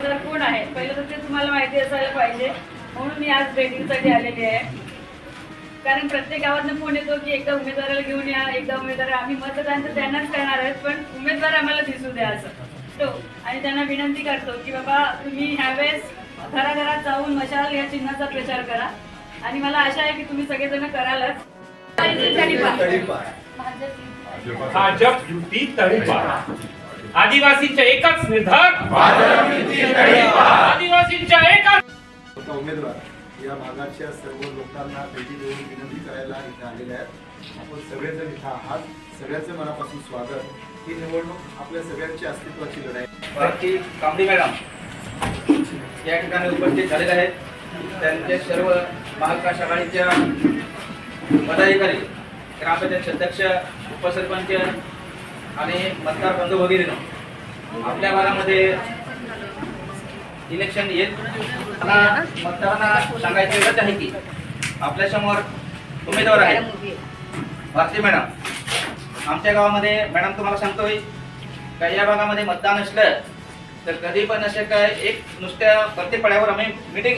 Sir कोण आहे? पहिलं तर ते तुम्हाला माहिती असायला पाहिजे. म्हणून मी आज भेटीसाठी आलेली आहे. कारण प्रत्येक गावातनं फोन येतो की एकदा उमेदवाराला घेऊन या एकदा उमेदवार आम्ही मतदान तर त्यांनाच करणार आहेत पण उमेदवार आम्हाला दिसू द्या असं. तो आणि त्यांना विनंती करतो की बाबा तुम्ही ह्यावेळेस घराघरात जाऊन मशाल या चिन्हाचा प्रचार करा. आणि मला आशा आहे की तुम्ही सगळेजण करालच. भाजप युती तळीपार आदिवासींच्या एकच निर्धार. आता उमेदवार या भागाच्या सर्व लोकांना भेटी देऊन विनंती करायला इथे आलेले आहेत. आपण सगळेजण इथं आहात. सगळ्याचं मनापासून स्वागत. ही निवडणूक आपल्या सगळ्यांची अस्तित्वाची लढाई आहे. भारती कांबळे मॅडम या ठिकाणी उपस्थित झालेले आहेत. त्यांचे सर्व महाकाश आघाडीच्या पदाधिकारी ग्रामपंचायत अध्यक्ष उपसरपंच आणि मतदार बंधू वगैरे आपल्या भागामध्ये इलेक्शन येत मतदारांना सांगायचं गरज आहे की आपल्यासमोर उमेदवार आहे भारती मॅडम आमच्या गावामध्ये मॅडम तुम्हाला सांगतोय का या भागामध्ये मतदान असलं तर कधी पण असे काय एक नुसत्या प्रत्येक पड्यावर आम्ही मिटिंग